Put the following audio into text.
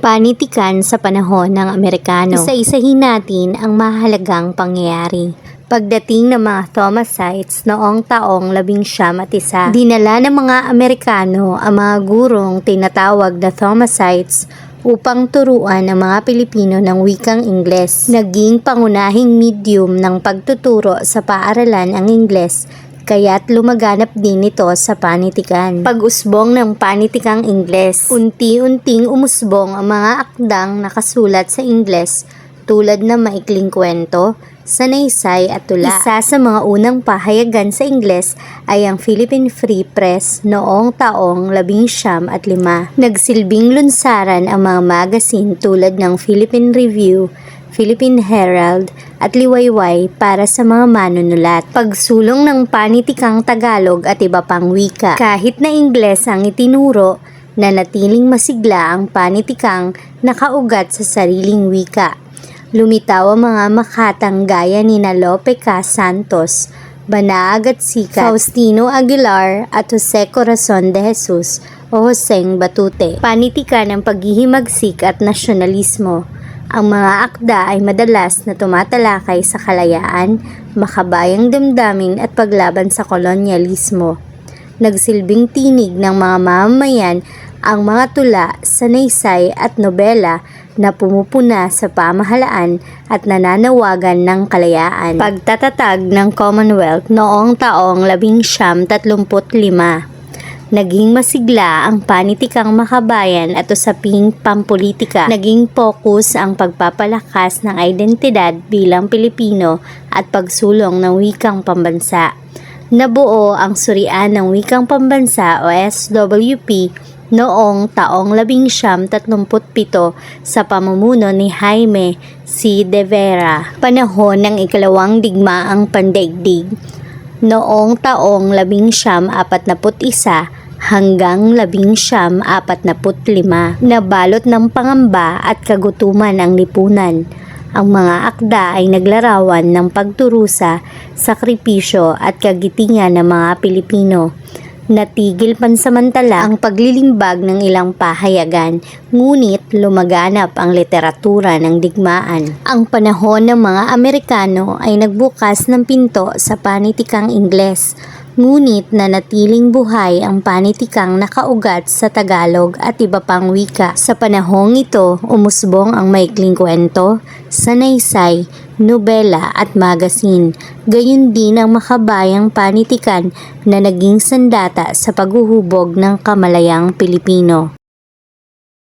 Panitikan sa panahon ng Amerikano. Isa-isahin natin ang mahalagang pangyayari. Pagdating ng mga Thomasites noong taong labing siyam at isa, dinala ng mga Amerikano ang mga gurong tinatawag na Thomasites upang turuan ang mga Pilipino ng wikang Ingles. Naging pangunahing medium ng pagtuturo sa paaralan ang Ingles kaya't lumaganap din ito sa panitikan. Pag-usbong ng panitikang Ingles, unti-unting umusbong ang mga akdang nakasulat sa Ingles tulad ng maikling kwento, sanaysay at tula. Isa sa mga unang pahayagan sa Ingles ay ang Philippine Free Press noong taong labing siyam at lima. Nagsilbing lunsaran ang mga magazine tulad ng Philippine Review, Philippine Herald at Liwayway para sa mga manunulat. Pagsulong ng panitikang Tagalog at iba pang wika. Kahit na Ingles ang itinuro, nanatiling masigla ang panitikang nakaugat sa sariling wika. Lumitaw ang mga makatang gaya ni na Lope K. Santos, Banaag at Sikat, Faustino Aguilar at Jose Corazon de Jesus o Joseng Batute. Panitikan ng paghihimagsik at nasyonalismo. Ang mga akda ay madalas na tumatalakay sa kalayaan, makabayang damdamin at paglaban sa kolonyalismo. Nagsilbing tinig ng mga mamamayan ang mga tula, sanaysay at nobela na pumupuna sa pamahalaan at nananawagan ng kalayaan. Pagtatatag ng Commonwealth noong taong 1935 Naging masigla ang panitikang makabayan at usaping pampolitika. Naging focus ang pagpapalakas ng identidad bilang Pilipino at pagsulong ng wikang pambansa. Nabuo ang Surian ng Wikang Pambansa o SWP noong taong 1937 sa pamumuno ni Jaime C. De Vera. Panahon ng ikalawang digmaang pandaigdig noong taong 1941 hanggang 1945 nabalot ng pangamba at kagutuman ang lipunan. Ang mga akda ay naglarawan ng pagturusa, sakripisyo at kagitingan ng mga Pilipino. Natigil pansamantala ang paglilimbag ng ilang pahayagan, ngunit lumaganap ang literatura ng digmaan. Ang panahon ng mga Amerikano ay nagbukas ng pinto sa panitikang Ingles, ngunit nanatiling buhay ang panitikang nakaugat sa Tagalog at iba pang wika. Sa panahong ito, umusbong ang maikling kwento, sanaysay, nobela at magazine. Gayun din ang makabayang panitikan na naging sandata sa paghuhubog ng kamalayang Pilipino.